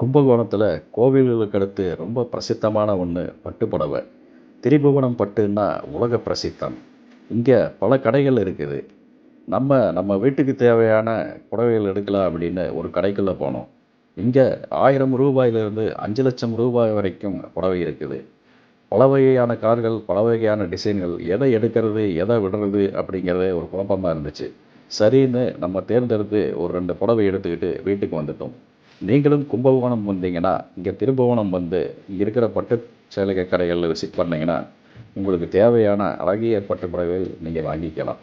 கும்பகோணத்தில் கோவில்களுக்கு அடுத்து ரொம்ப பிரசித்தமான ஒன்று பட்டு புடவை திரிபுவனம் பட்டுன்னா உலக பிரசித்தம். இங்கே பல கடைகள் இருக்குது. நம்ம நம்ம வீட்டுக்கு தேவையான புடவைகள் எடுக்கலாம் அப்படின்னு ஒரு கடைக்குள்ளே போனோம். இங்கே ஆயிரம் ரூபாயிலிருந்து அஞ்சு லட்சம் ரூபாய் வரைக்கும் புடவை இருக்குது. பல வகையான கார்கள் பல வகையான டிசைன்கள் எதை எடுக்கிறது எதை விடுறது அப்படிங்கிறதே ஒரு குழப்பமாக இருந்துச்சு. சரின்னு நம்ம தேர்ந்தெடுத்து ஒரு ரெண்டு புடவை எடுத்துக்கிட்டு வீட்டுக்கு வந்துட்டோம். நீங்களும் கும்பகோணம் வந்தீங்கன்னா இங்கே திருபுவனம் வந்து இங்கே இருக்கிற பட்டு சேலை கடைகளில் விசிட் பண்ணிங்கன்னா உங்களுக்கு தேவையான அழகிய பட்டுப் புடவைகள் நீங்கள் வாங்கிக்கலாம்.